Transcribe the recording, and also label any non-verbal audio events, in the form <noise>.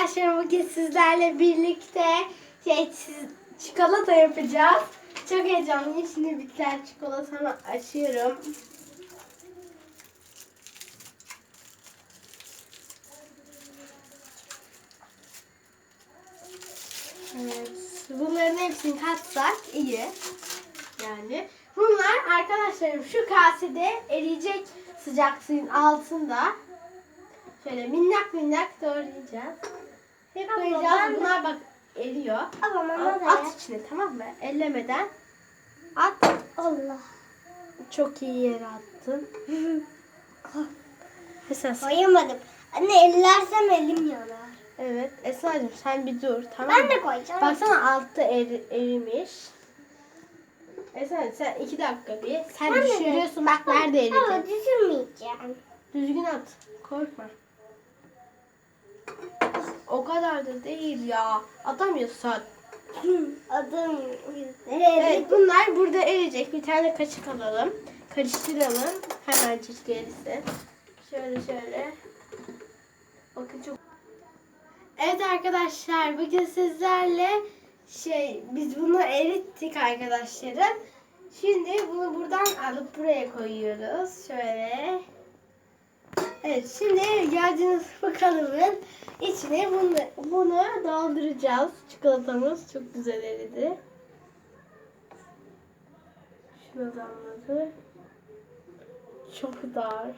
arkadaşlarım bugün sizlerle birlikte şey, çikolata yapacağız. Çok heyecanlıyım. Şimdi bitter çikolatamı açıyorum. Evet. Bunların hepsini katsak iyi. Yani bunlar arkadaşlarım şu kasede eriyecek sıcak suyun altında. Şöyle minnak minnak doğrayacağız. Koyacağız. Bunlar bak eriyor. Ama At, içine tamam mı? Ellemeden. At. Allah. Çok iyi yere attın. <laughs> Esas. Koyamadım. Anne ellersem elim yanar. Evet. Esra'cığım sen bir dur tamam mı? Ben de koyacağım. Baksana altta eri, erimiş. Esra sen iki dakika bir. Sen Ben düşürüyorsun bak nerede Ama eridi. düşürmeyeceğim. Düzgün at. Korkma. Kadar da değil ya. Atamıyorsun. Adım. Evet bunlar burada eriyecek. Bir tane kaşık alalım. Karıştıralım. Hemen gerisi. Şöyle şöyle. Bakın çok. Evet arkadaşlar bugün sizlerle şey biz bunu erittik arkadaşlarım. Şimdi bunu buradan alıp buraya koyuyoruz. Şöyle. Evet şimdi gördüğünüz bakalımın içine bunu, bunu dolduracağız. Çikolatamız çok güzel eridi. Şuna damladı. Çok dar.